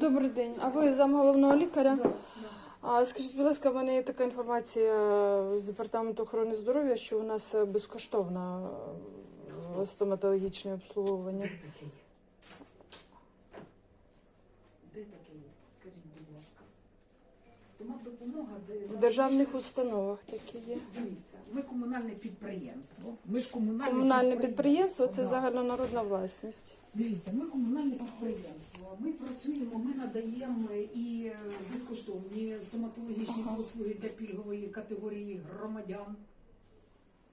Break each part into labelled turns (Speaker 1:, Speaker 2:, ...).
Speaker 1: Добрий день. А ви зам головного лікаря? А скажіть, будь ласка, в мене є така інформація з департаменту охорони здоров'я, що у нас е, безкоштовне е, стоматологічне обслуговування.
Speaker 2: Де такий? Де такий? Скажіть, будь ласка. Стомат допомога, де
Speaker 1: В державних установах такі є.
Speaker 2: дивіться. Ми комунальне підприємство. Ми ж комунальне,
Speaker 1: Комунальне підприємство це загальнонародна власність.
Speaker 2: Дивіться, ми комунальне підприємство. Ми працюємо, ми надаємо і безкоштовні стоматологічні
Speaker 1: Ага.
Speaker 2: послуги для пільгової категорії громадян.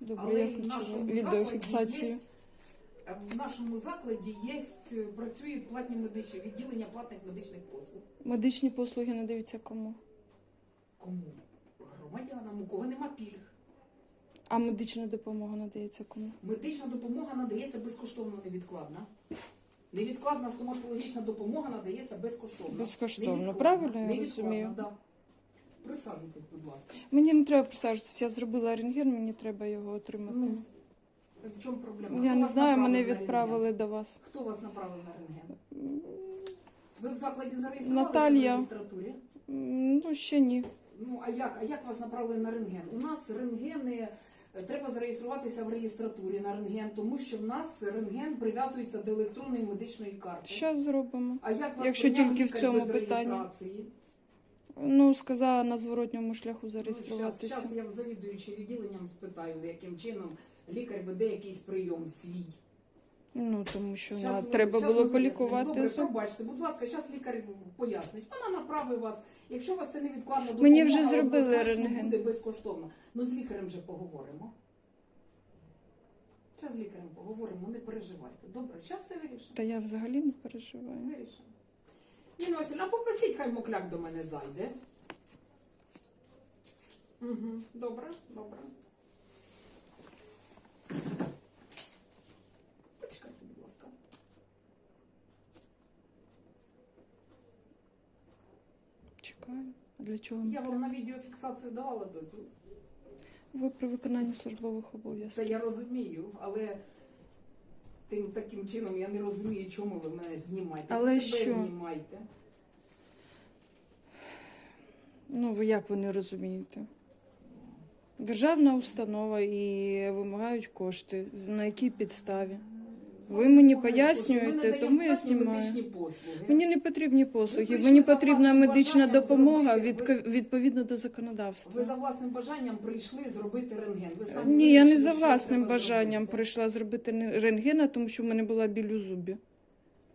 Speaker 1: Добре,
Speaker 2: Але
Speaker 1: я
Speaker 2: в
Speaker 1: включу відеофіксацію.
Speaker 2: є, в нашому закладі є, працюють платні медичні відділення платних медичних послуг.
Speaker 1: Медичні послуги надаються кому?
Speaker 2: Кому? Громадянам, у кого нема пільг.
Speaker 1: А медична допомога надається кому?
Speaker 2: Медична допомога надається безкоштовно невідкладна. Невідкладна стоматологічна допомога надається безкоштовно.
Speaker 1: Безкоштовно,
Speaker 2: Невідкладна.
Speaker 1: правильно я
Speaker 2: Невідкладна,
Speaker 1: розумію?
Speaker 2: Да. Присаджуйтесь, будь ласка.
Speaker 1: Мені не треба присаджуватися, я зробила рентген, мені треба його отримати.
Speaker 2: Ну, в чому проблема?
Speaker 1: я
Speaker 2: Хто
Speaker 1: не
Speaker 2: вас
Speaker 1: знаю,
Speaker 2: направив
Speaker 1: мене
Speaker 2: на
Speaker 1: відправили
Speaker 2: рентген?
Speaker 1: до вас.
Speaker 2: Хто вас направив на рентген? Ви в закладі зареєструвалися
Speaker 1: Наталія.
Speaker 2: в реєстратурі?
Speaker 1: М, Ну, ще ні.
Speaker 2: Ну, а як? А як вас направили на рентген? У нас рентгени е, треба зареєструватися в реєстратурі на рентген, тому що в нас рентген прив'язується до електронної медичної карти.
Speaker 1: Зараз зробимо.
Speaker 2: А як вас
Speaker 1: Якщо тільки в цьому питанні. Ну, сказала на зворотньому шляху
Speaker 2: Ну,
Speaker 1: зареєструватися.
Speaker 2: Зараз я в завідуючим відділенням спитаю, яким чином лікар веде якийсь прийом свій.
Speaker 1: Ну, тому що
Speaker 2: Щас
Speaker 1: треба
Speaker 2: щас
Speaker 1: було полікувати
Speaker 2: Добре, пробачте, будь ласка, зараз лікар пояснить. Вона направить вас. Якщо у вас це невідкладна допомога,
Speaker 1: Мені вже зробили рентген.
Speaker 2: буде безкоштовно. Ну з лікарем вже поговоримо. Зараз з лікарем поговоримо, не переживайте. Добре, зараз все вирішимо.
Speaker 1: Та я взагалі не переживаю.
Speaker 2: Вирішимо. Ніна Васильівна, попросіть, хай мокляк до мене зайде. Угу. Добре, добре. Почекайте, будь ласка.
Speaker 1: Чекаю. Для чого?
Speaker 2: Я вам на відеофіксацію давала дозвіл.
Speaker 1: Ви при виконанні службових
Speaker 2: Це
Speaker 1: обов'язків.
Speaker 2: я розумію, але тим таким чином я не розумію, чому ви мене знімаєте.
Speaker 1: Але
Speaker 2: ви себе
Speaker 1: що?
Speaker 2: знімаєте.
Speaker 1: Ну, ви як ви не розумієте? Державна установа і вимагають кошти. З- На якій підставі? Ви мені пояснюєте,
Speaker 2: Ми
Speaker 1: тому я знімаю. Мені не потрібні послуги. Мені потрібна медична допомога від, відповідно до законодавства.
Speaker 2: Ви за власним бажанням прийшли зробити рентген. Ви самі
Speaker 1: Ні, я не за власним бажанням прийшла зробити рентгена, тому що в мене була біль у зубі.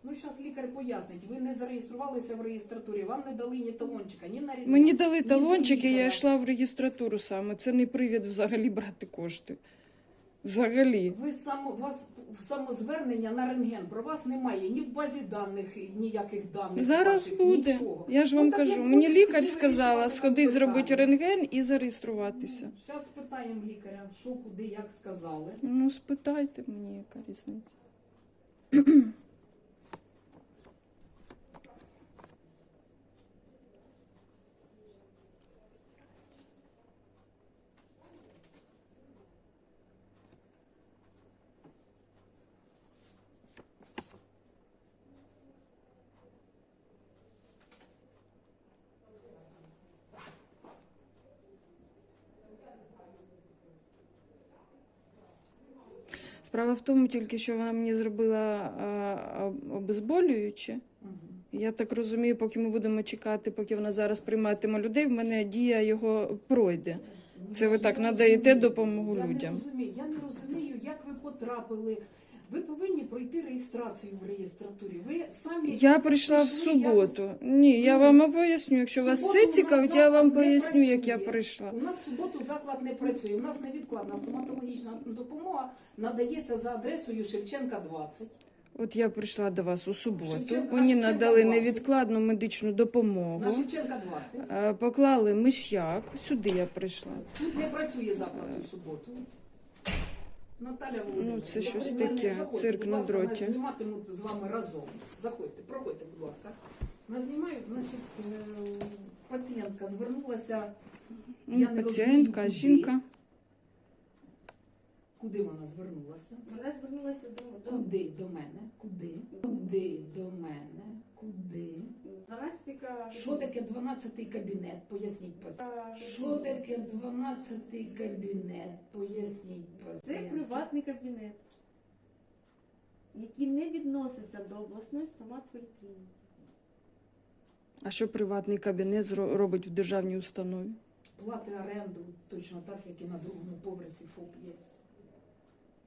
Speaker 2: Ну, зараз лікар пояснить. Ви не зареєструвалися в реєстратурі, вам не дали ні талончика, ні на рентген,
Speaker 1: Мені дали
Speaker 2: ні
Speaker 1: талончики, я йшла в реєстратуру саме. Це не привід взагалі брати кошти. Взагалі.
Speaker 2: Ви само вас самозвернення на рентген. Про вас немає ні в базі даних, ніяких даних.
Speaker 1: Зараз
Speaker 2: ваших,
Speaker 1: буде.
Speaker 2: Нічого.
Speaker 1: Я ж вам
Speaker 2: Ну,
Speaker 1: кажу, мені лікар сказала, сходи зробити рентген і зареєструватися.
Speaker 2: Зараз спитаємо лікаря, що куди, як сказали.
Speaker 1: Ну, спитайте мені, яка різниця. Справа в тому тільки, що вона мені зробила а, обезболююче.
Speaker 2: Угу.
Speaker 1: Я так розумію, поки ми будемо чекати, поки вона зараз прийматиме людей, в мене дія його пройде. Це ви так надаєте допомогу
Speaker 2: я
Speaker 1: людям?
Speaker 2: Не розумію, я не розумію, як ви потрапили. Ви повинні пройти реєстрацію в реєстратурі. Ви самі
Speaker 1: Я прийшла в
Speaker 2: прийшли
Speaker 1: суботу. Ні, я
Speaker 2: Ну,
Speaker 1: вам поясню. Якщо вас
Speaker 2: суботу
Speaker 1: це
Speaker 2: у нас
Speaker 1: цікавить, я вам
Speaker 2: не
Speaker 1: поясню, як я
Speaker 2: працює.
Speaker 1: прийшла.
Speaker 2: У нас в суботу заклад не працює. У нас невідкладна стоматологічна допомога надається за адресою Шевченка 20.
Speaker 1: От я прийшла до вас у суботу.
Speaker 2: Шевченка-
Speaker 1: Мені
Speaker 2: Шевченка
Speaker 1: надали
Speaker 2: 20.
Speaker 1: невідкладну медичну
Speaker 2: На
Speaker 1: допомогу.
Speaker 2: Шевченка 20.
Speaker 1: Е, Поклали миш'як. Сюди я прийшла.
Speaker 2: Тут не працює заклад у суботу. Наталя
Speaker 1: Ну, це
Speaker 2: я
Speaker 1: щось таке, цирк на дроті.
Speaker 2: Зніматимуть з вами разом. Заходьте, проходьте, будь ласка. Нас знімають, значить, е, пацієнтка звернулася.
Speaker 1: Ну,
Speaker 2: Я не
Speaker 1: Пацієнтка,
Speaker 2: розумію,
Speaker 1: жінка.
Speaker 2: Куди вона звернулася?
Speaker 3: Вона звернулася до, до
Speaker 2: Куди до мене? Куди? Куди до мене? Куди?
Speaker 3: 12
Speaker 2: Що таке 12-й кабінет? Поясніть пацієнт. Що таке 12-й кабінет? Поясніть
Speaker 3: Це приватний кабінет, який не відноситься до обласної стоматполіклініки.
Speaker 1: А що приватний кабінет робить в державній установі?
Speaker 2: Плати оренду точно так, як і на другому поверсі ФОП є.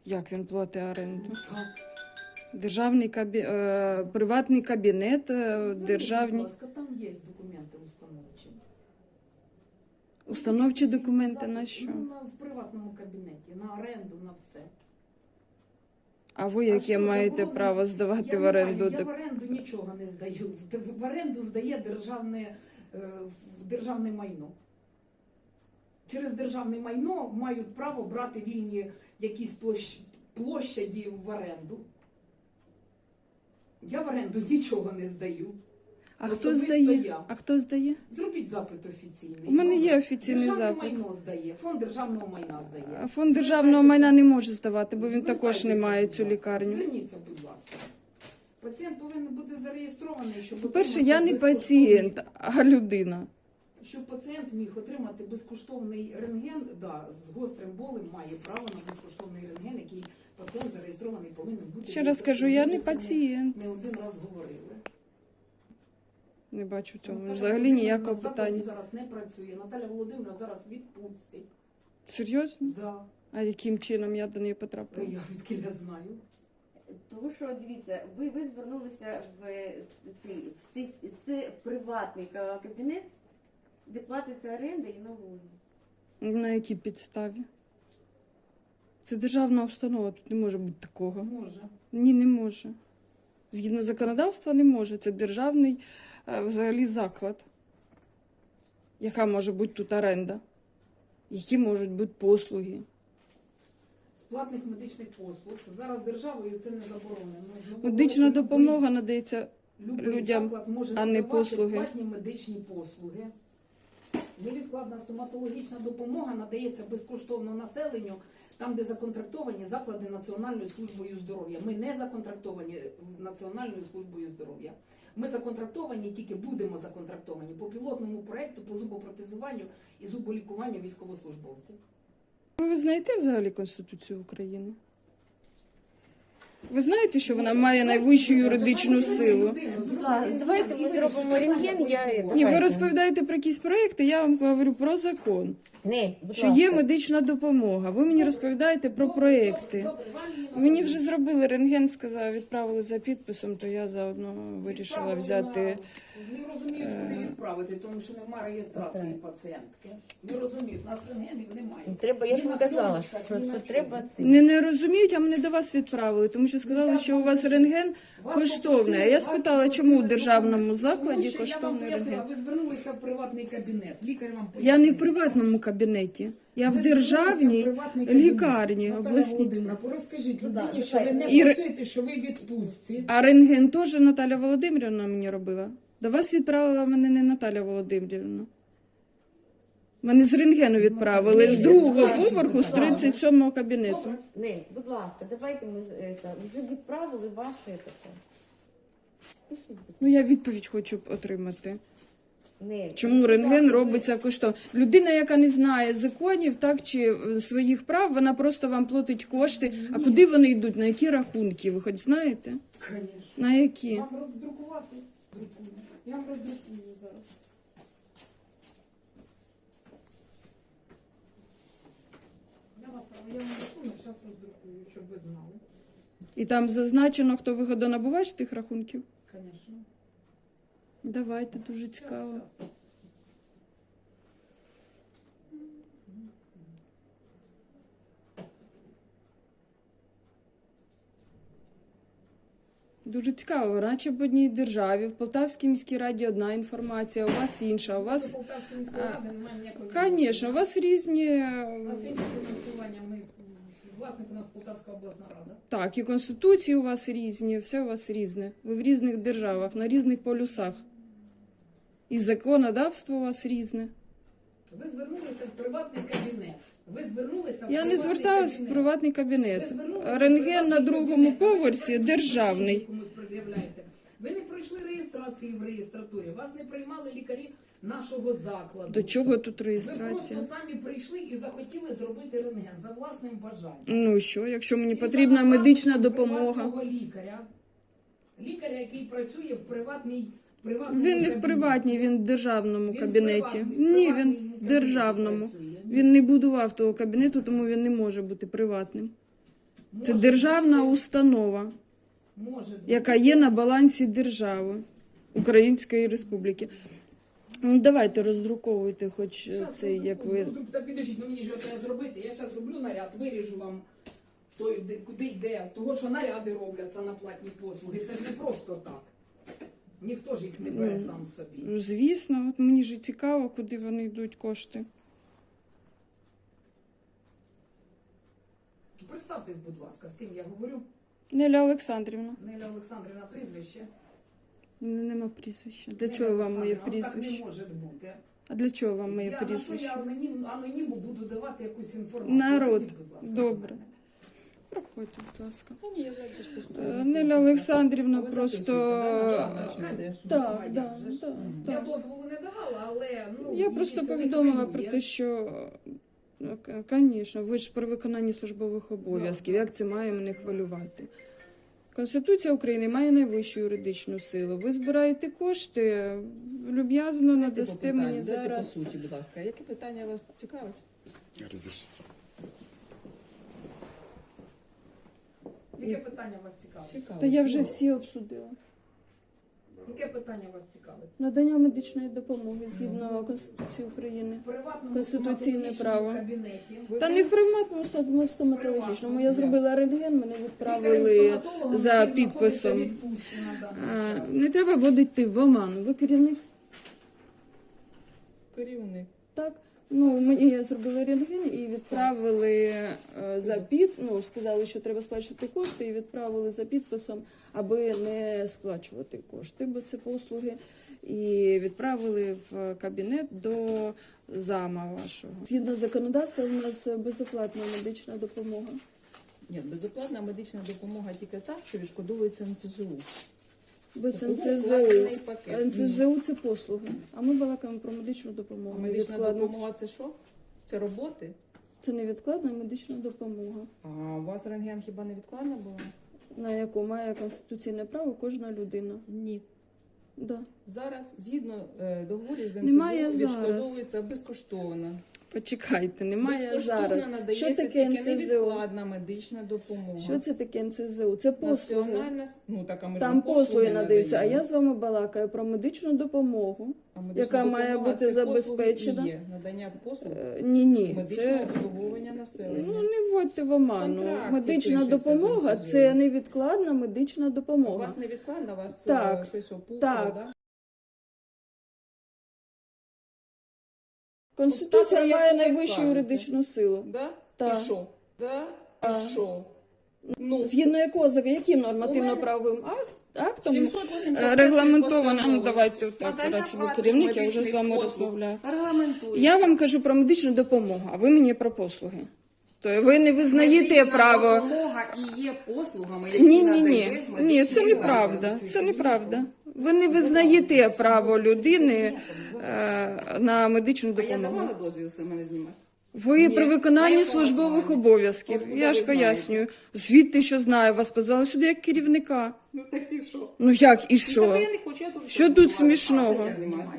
Speaker 1: Як він платить оренду?
Speaker 2: Так.
Speaker 1: Державний кабі... е, приватний кабінет, е, державні
Speaker 2: Будь ласка, там є документи установчі.
Speaker 1: установчі документи на що?
Speaker 2: Ну, на, в приватному кабінеті, на оренду, на все.
Speaker 1: А ви
Speaker 2: А
Speaker 1: яке
Speaker 2: що,
Speaker 1: маєте
Speaker 2: заборонено?
Speaker 1: право здавати
Speaker 2: я
Speaker 1: в
Speaker 2: не
Speaker 1: оренду?
Speaker 2: маю, я в оренду нічого не здаю. В- В оренду здає державне, е, в- державне майно. Через державне майно мають право брати вільні якісь площ, площаді в оренду. Я в оренду нічого не здаю.
Speaker 1: А хто здає?
Speaker 2: я.
Speaker 1: А хто здає?
Speaker 2: Зробіть запит офіційний.
Speaker 1: У мене є офіційний
Speaker 2: Державне
Speaker 1: запит.
Speaker 2: майно здає, фонд державного майна здає.
Speaker 1: А Фонд державного майна не може здавати, бо він також не має цю лікарню.
Speaker 2: Зверніться, будь ласка. Пацієнт повинен бути зареєстрований, щоб
Speaker 1: По-перше,
Speaker 2: отримати
Speaker 1: я не
Speaker 2: безкоштовний-
Speaker 1: пацієнт, а людина.
Speaker 2: Щоб пацієнт міг отримати безкоштовний рентген, да, з гострим болем має право на безкоштовний рентген, який пацієнт зареєстрований повинен бути.
Speaker 1: Ще раз кажу, я не пацієнт.
Speaker 2: Не один раз говорили.
Speaker 1: Не бачу цьому
Speaker 2: Наталя
Speaker 1: взагалі ніякого питання.
Speaker 2: зараз не працює. Наталя Володимирівна зараз в відпустці.
Speaker 1: Серйозно?
Speaker 2: Да.
Speaker 1: А яким чином я до неї
Speaker 2: Я
Speaker 1: потрапила?
Speaker 2: відкіля знаю.
Speaker 3: Тому що дивіться, ви, ви звернулися в цей, в цей, це приватний кабінет, де платиться оренда і налоги.
Speaker 1: На якій підставі? Це державна установа, тут не може бути такого.
Speaker 2: Може.
Speaker 1: Ні, не може. Згідно законодавства, не може. Це державний е, взагалі заклад. Яка може бути тут оренда? Які можуть бути послуги?
Speaker 2: З платних медичних послуг. Зараз державою це не заборонено.
Speaker 1: Медична допомога надається.
Speaker 2: Любий
Speaker 1: людям,
Speaker 2: заклад може
Speaker 1: а не
Speaker 2: надавати
Speaker 1: послуги.
Speaker 2: платні медичні послуги. Невідкладна стоматологічна допомога надається безкоштовно населенню, там, де законтрактовані заклади Національною службою здоров'я. Ми не законтрактовані Національною службою здоров'я. Ми законтрактовані, тільки будемо законтрактовані по пілотному проекту по зубопротезуванню і зуболікуванню військовослужбовців.
Speaker 1: Ви знаєте взагалі Конституцію України? Ви знаєте, що вона має найвищу юридичну силу?
Speaker 3: Давайте ми зробимо рентген, я-
Speaker 1: Ні, ви розповідаєте про якісь проекти, я вам говорю про закон.
Speaker 4: Не,
Speaker 1: Що є медична допомога. Ви мені розповідаєте про проекти. Мені вже зробили рентген, сказав, відправили за підписом, то я заодно вирішила взяти.
Speaker 2: Куди відправити, тому що немає реєстрації пацієнтки. Не розуміють, у нас рентгенів немає.
Speaker 4: Треба, я ж
Speaker 2: Ні
Speaker 4: вам
Speaker 2: на
Speaker 4: казала,
Speaker 2: пленочках,
Speaker 4: що, що треба це.
Speaker 1: Не, не розуміють, а мене до вас відправили, тому що сказали, що у вас рентген
Speaker 2: Вас
Speaker 1: коштовний. А
Speaker 2: попросили-
Speaker 1: я
Speaker 2: вас
Speaker 1: спитала, чому в державному закладі
Speaker 2: Тому що
Speaker 1: коштовний
Speaker 2: Я вам пояснила,
Speaker 1: рентген.
Speaker 2: ви звернулися в приватний кабінет. Лікар вам
Speaker 1: Я не в
Speaker 2: пояснив.
Speaker 1: приватному кабінеті, я в
Speaker 2: Ви звернулися в
Speaker 1: державній
Speaker 2: приватний кабінет.
Speaker 1: лікарні
Speaker 2: Наталя
Speaker 1: обласній.
Speaker 2: Володимирівна, розкажіть
Speaker 4: Ну,
Speaker 2: людині, що ви не.
Speaker 1: І
Speaker 2: працюєте, що ви в відпустці.
Speaker 1: А рентген теж Наталя Володимирівна мені робила. До вас відправила мене не Наталя Володимирівна. Мене з рентгену відправили з другого поверху з 37-го кабінету.
Speaker 4: Не, будь ласка, давайте ми з- вже відправили ваше таке.
Speaker 1: Ну я відповідь хочу отримати. Чому рентген робиться коштовно? Людина, яка не знає законів, так чи е, своїх прав, вона просто вам платить кошти. А куди вони йдуть? На які рахунки? Ви хоч знаєте? На які?
Speaker 2: Я роздрукую зараз. Я вас, я вам рахую, зараз роздрукую, щоб ви знали.
Speaker 1: І там зазначено, хто вигодонабувач тих рахунків.
Speaker 2: Звісно.
Speaker 1: Давайте, дуже цікаво. Дуже цікаво, наче в одній державі, в Полтавській міській раді одна інформація, у вас інша, у вас, звісно, у вас різні,
Speaker 2: У нас інше фінансування, ми, власник у нас Полтавська обласна рада.
Speaker 1: так, і конституції у вас різні, все у вас різне. Ви в різних державах, на різних полюсах. І законодавство у вас різне.
Speaker 2: Ви звернулися в приватний кабінет. Ви звернулися в
Speaker 1: Я не
Speaker 2: приватний
Speaker 1: зверталась в
Speaker 2: кабінет.
Speaker 1: приватний
Speaker 2: Ви
Speaker 1: кабінет.
Speaker 2: звернулися в
Speaker 1: Рентген на
Speaker 2: приватний
Speaker 1: другому
Speaker 2: кабінет,
Speaker 1: поверсі державний.
Speaker 2: комусь пред'являєте. Ви не пройшли реєстрації в реєстратурі, вас не приймали лікарі нашого закладу.
Speaker 1: До чого тут
Speaker 2: Ви
Speaker 1: реєстрація?
Speaker 2: просто самі прийшли і захотіли зробити рентген за власним бажанням.
Speaker 1: Ну що, якщо мені
Speaker 2: Чи
Speaker 1: потрібна медична допомога?
Speaker 2: приватного лікаря, лікаря, який працює в приватній приватному
Speaker 1: Він не в
Speaker 2: кабінеті.
Speaker 1: приватній, він в державному
Speaker 2: Він в
Speaker 1: кабінеті.
Speaker 2: приватній-
Speaker 1: Ні, він в
Speaker 2: кабінеті
Speaker 1: державному.
Speaker 2: працює.
Speaker 1: Він не будував того кабінету, тому він не може бути приватним. Це
Speaker 2: Може
Speaker 1: державна
Speaker 2: бути,
Speaker 1: установа,
Speaker 2: може бути.
Speaker 1: яка є на балансі держави Української Республіки. Ну, давайте роздруковуйте, хоч е,
Speaker 2: Щас,
Speaker 1: цей,
Speaker 2: ну,
Speaker 1: як ви.
Speaker 2: ну, Та підождіть, ну мені що треба зробити. Я зараз роблю наряд, виріжу вам той, де- куди йде. Того, що наряди робляться на платні послуги. Це ж не просто так. Ніхто ж їх не бере
Speaker 1: Ну,
Speaker 2: сам собі.
Speaker 1: Ну, Звісно, от мені ж цікаво, куди вони йдуть кошти.
Speaker 2: Представтесь, будь ласка, з ким я говорю.
Speaker 1: Неля Олександрівна,
Speaker 2: Неля Олександрівна прізвище.
Speaker 1: у мене нема прізвища. Для
Speaker 2: Неля
Speaker 1: чого вам моє
Speaker 2: Олександрівна, ну,
Speaker 1: прізвище?
Speaker 2: Так не може бути.
Speaker 1: А для чого вам моє
Speaker 2: я, На
Speaker 1: прізвище?
Speaker 2: що я анонім, аноніму буду давати якусь інформацію?
Speaker 1: Народ,
Speaker 2: Зайдіть, будь ласка,
Speaker 1: добре.
Speaker 2: мене.
Speaker 1: Проходьте, будь ласка.
Speaker 5: Ні, я.
Speaker 1: Е, Неля Олександрівна
Speaker 5: Ви
Speaker 1: просто.
Speaker 5: записуєте, да?
Speaker 1: Так,
Speaker 2: Ну,
Speaker 1: да,
Speaker 2: же ж.
Speaker 1: да,
Speaker 2: Я
Speaker 1: да.
Speaker 2: дозволу не давала, але ну
Speaker 1: Я просто
Speaker 2: це не
Speaker 1: повідомила про
Speaker 2: хвилює.
Speaker 1: те, що ну, звісно, ви ж при виконанні службових обов'язків. Як це має мене хвилювати? Конституція України має найвищу юридичну силу. Ви збираєте кошти, люб'язно надасте мені
Speaker 5: дайте
Speaker 1: зараз.
Speaker 5: по суті, будь ласка. Яке питання вас цікавить?
Speaker 6: Разрешите.
Speaker 2: Яке питання вас цікавить?
Speaker 5: Цікаво.
Speaker 1: Та я вже всі обсудила.
Speaker 2: Яке питання вас цікавить?
Speaker 1: Надання медичної допомоги згідно Конституції України.
Speaker 2: В приватному
Speaker 1: Конституційне
Speaker 2: стоматологічному
Speaker 1: право.
Speaker 2: кабінеті.
Speaker 5: ви
Speaker 1: Та не в приватному стоматологічному. Я зробила рентген, мене відправили
Speaker 2: Лікарем-стоматологом,
Speaker 1: за
Speaker 2: який знаходиться
Speaker 1: підписом.
Speaker 2: на
Speaker 1: А,
Speaker 2: час.
Speaker 1: Не треба вводити в оману. Ви керівник?
Speaker 5: керівник.
Speaker 1: Так. Ну, мені я зробила рентген і відправили е, за під, ну, сказали, що треба сплачувати кошти, і відправили за підписом, аби не сплачувати кошти, бо це послуги. І відправили в кабінет до зама вашого. Згідно законодавства, у нас безоплатна медична допомога.
Speaker 5: Ні, безоплатна медична допомога тільки так, що відшкодовується НСЗУ.
Speaker 1: Без НСЗУ.
Speaker 5: пакет.
Speaker 1: НСЗУ це послуги. А ми балакаємо про медичну
Speaker 5: А
Speaker 1: допомогу.
Speaker 5: медична
Speaker 1: Невідкладну.
Speaker 5: допомога це що? Це роботи?
Speaker 1: Це невідкладна медична допомога.
Speaker 5: А у вас рентген хіба не відкладна була?
Speaker 1: на яку має конституційне право кожна людина.
Speaker 5: Ні.
Speaker 1: Да.
Speaker 5: Зараз, згідно е, договорів з
Speaker 1: Немає
Speaker 5: НСЗУ,
Speaker 1: зараз.
Speaker 5: відшкодовується безкоштовно.
Speaker 1: Почекайте, немає зараз. Що таке НСЗУ?
Speaker 5: медична допомога.
Speaker 1: Що це таке НСЗУ? Це послуги.
Speaker 5: Національна... Ну, так, а ми ж
Speaker 1: Там послуги надаються. А я з вами балакаю про медичну допомогу. Яка має бути забезпечена.
Speaker 5: Є. Надання послуг
Speaker 1: Ні, ні,
Speaker 5: медичного
Speaker 1: це
Speaker 5: обслуговування населення.
Speaker 1: ну не вводьте в оману.
Speaker 5: Контракті
Speaker 1: Медична
Speaker 5: пишеться
Speaker 1: допомога це невідкладна медична
Speaker 5: У
Speaker 1: допомога.
Speaker 5: вас невідкладно, у вас
Speaker 1: Так,
Speaker 5: е, щось опухло,
Speaker 1: так.
Speaker 5: да?
Speaker 1: Конституція
Speaker 5: Так,
Speaker 1: має найвищу
Speaker 5: кажете.
Speaker 1: юридичну силу.
Speaker 5: Да?
Speaker 1: Так.
Speaker 5: І що? Да? І що? Ну,
Speaker 1: Згідно якого за яким нормативно-правовим акт, актом
Speaker 5: 781
Speaker 1: е, регламентовано. Ну давайте.
Speaker 5: Надання
Speaker 1: Раз ви керівник, я вже з вами
Speaker 5: послуг
Speaker 1: розмовляю. Я вам кажу про медичну допомогу, а ви мені про послуги. То ви не визнаєте
Speaker 5: Медична
Speaker 1: право.
Speaker 5: допомога і є послугами, які
Speaker 1: Ні, ні, ні. Ні, це неправда. Це неправда. Ви не визнаєте право людини е, на медичну
Speaker 5: А я
Speaker 1: допомогу.
Speaker 5: давала дозвіл саме не знімати?
Speaker 1: Ви при виконанні службових обов'язків. Я ж пояснюю. Звідти, що знаю, вас позвали сюди як керівника.
Speaker 5: Ну так і що?
Speaker 1: Ну як і
Speaker 5: Ну,
Speaker 1: що? Що тут смішного?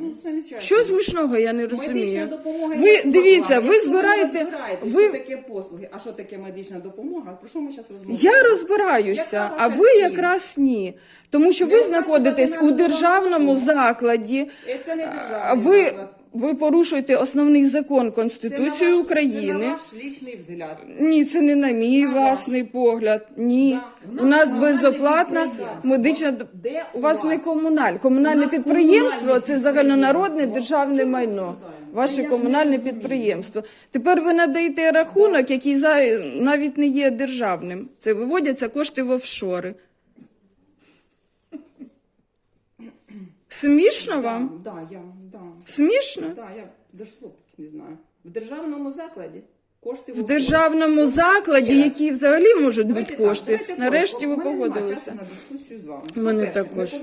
Speaker 5: Ну.
Speaker 1: Що смішного, я не розумію. Ви дивіться, ви збираєте- ви-
Speaker 5: таке послуги, а що таке медична допомога? Про що ми зараз розмовляємо?
Speaker 1: Я розбираюся, а ви якраз ні. Тому що ви знаходитесь у державному закладі.
Speaker 5: Е, Це не державний заклад.
Speaker 1: Ви порушуєте основний закон
Speaker 5: Це на
Speaker 1: Конституцію
Speaker 5: Це
Speaker 1: України.
Speaker 5: на ваш лічний взгляд.
Speaker 1: Ні, це не на мій власний погляд. Ні.
Speaker 5: Да.
Speaker 1: У нас безоплатна
Speaker 2: підприємство.
Speaker 1: медична д-
Speaker 5: Де
Speaker 1: у вас не комуналь. Комунальне
Speaker 2: У нас
Speaker 1: підприємство
Speaker 2: комунальне
Speaker 1: це загальнонародне
Speaker 2: підприємство.
Speaker 1: державне
Speaker 2: Чому ми
Speaker 1: майно.
Speaker 2: обсуждаємо?
Speaker 1: Ваше комунальне підприємство. Тепер ви надаєте рахунок, який за навіть не є державним. Це виводяться кошти в офшори. Смішно вам?
Speaker 5: Да, я.
Speaker 1: Смішно?
Speaker 5: Да, я держслов таки не знаю. В державному закладі кошти
Speaker 1: В державному закладі, які взагалі можуть бути
Speaker 5: так,
Speaker 1: кошти. Нарешті ви погодилися. У мене також.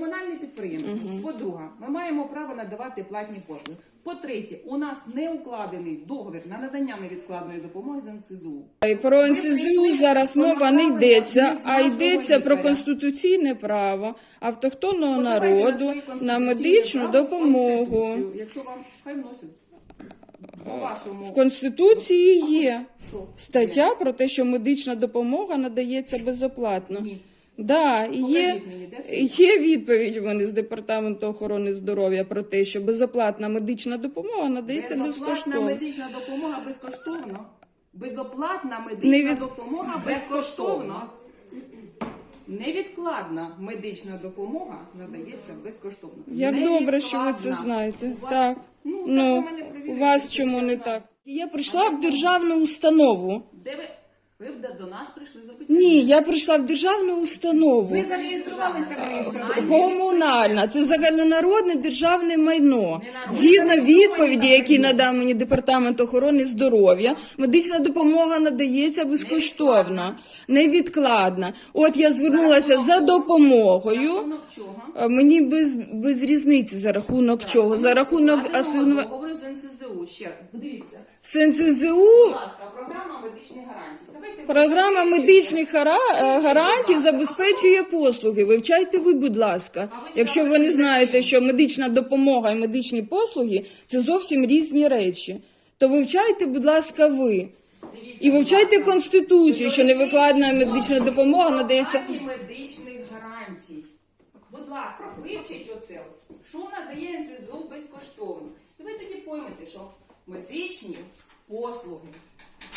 Speaker 5: Підприємство.
Speaker 1: Мгм.
Speaker 5: По-друге, ми маємо право надавати платні послуги. По-третє, у нас не укладений договір на надання невідкладної допомоги з НСЗУ.
Speaker 1: Про НСЗУ зараз мова не йдеться, а йдеться про конституційне право автохтонного народу на медичну допомогу.
Speaker 5: Якщо вам хай вносять
Speaker 1: В Конституції є стаття про те, що медична допомога надається безоплатно.
Speaker 5: Ні.
Speaker 1: Да, є,
Speaker 5: Покажіть мені, де це?
Speaker 1: є відповідь у мене з департаменту охорони здоров'я про те, що безоплатна медична допомога надається
Speaker 5: Безоплатна
Speaker 1: безкоштовно.
Speaker 5: медична допомога безкоштовно. Безоплатна медична
Speaker 1: від-
Speaker 5: допомога безкоштовно. Невідкладна медична допомога надається безкоштовно.
Speaker 1: Як добре, що ви це
Speaker 5: Невідкладна.
Speaker 1: знаєте.
Speaker 5: У вас-
Speaker 1: Так.
Speaker 5: Ну, так
Speaker 1: Ну,
Speaker 5: ви мене
Speaker 1: у вас чому не так? Я прийшла в державну установу.
Speaker 5: Де ви? Ви б до нас прийшли запитати?
Speaker 1: Ні, я прийшла в державну установу.
Speaker 2: Ви зареєструвалися в реєстраторі?
Speaker 1: Комунальна, це загальнонародне державне майно. Згідно відповіді, які надав мені департамент охорони здоров'я, медична допомога надається безкоштовно, невідкладна. От я звернулася за допомогою.
Speaker 5: Рахунок чого?
Speaker 1: а Мені без, без різниці за рахунок чого. За рахунок асигнува...
Speaker 5: Говорю з НЦЗУ ще. Подивіться.
Speaker 1: СНЦЗУ
Speaker 5: Будь ласка, програма медичних гарантій.
Speaker 1: Програма медичних е, гарантій забезпечує послуги. Вивчайте ви, будь ласка. Якщо ви не знаєте, що медична допомога і медичні послуги це зовсім різні речі, то вивчайте, будь ласка, ви. І вивчайте конституцію, що невикладна медична допомога надається.
Speaker 5: Медичних гарантій. Будь ласка, вивчіть оце. Що надає НСЗУ безкоштовно. І ви тоді поймете, що медичні послуги.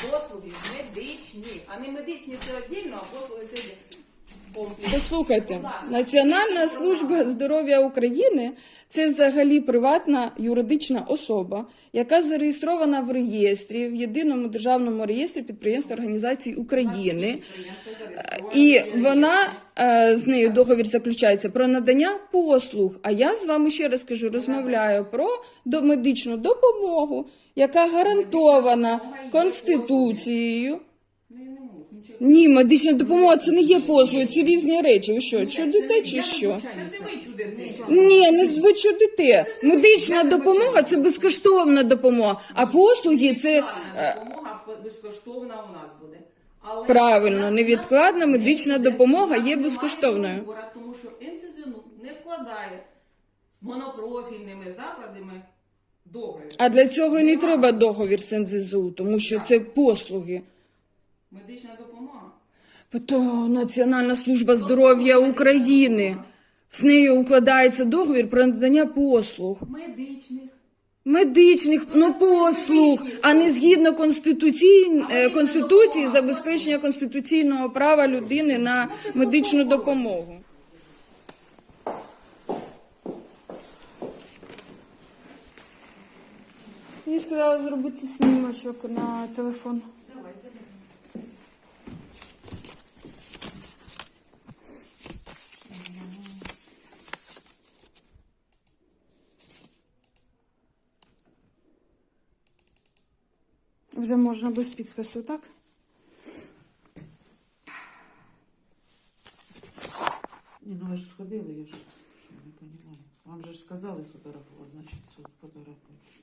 Speaker 5: Послуги медичні, а не медичні це віддільно, а послуги це комплекс.
Speaker 1: Послухайте, Національна служба здоров'я України це взагалі приватна юридична особа, яка зареєстрована в реєстрі в єдиному державному реєстрі підприємств та організацій України. І вона е, з нею договір заключається про надання послуг. А я з вами ще раз кажу, розмовляю про до- медичну допомогу, яка гарантована конституцією. Ні, медична допомога це не є послуги, це різні речі. Ви що, чудите чи що?
Speaker 5: Та це ви чудите.
Speaker 1: Ні, не ви чудите. Медична допомога це безкоштовна допомога, а послуги це
Speaker 5: Невідкладна допомога безкоштовна у нас буде. Але
Speaker 1: правильно, невідкладна медична допомога є безкоштовною.
Speaker 5: договора, Тому що НЦЗНУ не вкладає з монопрофільними закладами договір.
Speaker 1: А для цього і не треба договір з НЗЗУ, тому що це послуги.
Speaker 5: Медична допомога.
Speaker 1: То Національна служба здоров'я України. З нею укладається договір про надання послуг.
Speaker 5: Медичних.
Speaker 1: Медичних ну, послуг, а не згідно конституції, е, конституції забезпечення конституційного права людини на медичну допомогу. Мені сказали зробити знімочок на телефон. Вже можна без підпису, так?
Speaker 6: Ні, ну ви ж сходили, я ж що не розумію. Вам же ж сказали сфотографувати, значить фотографують.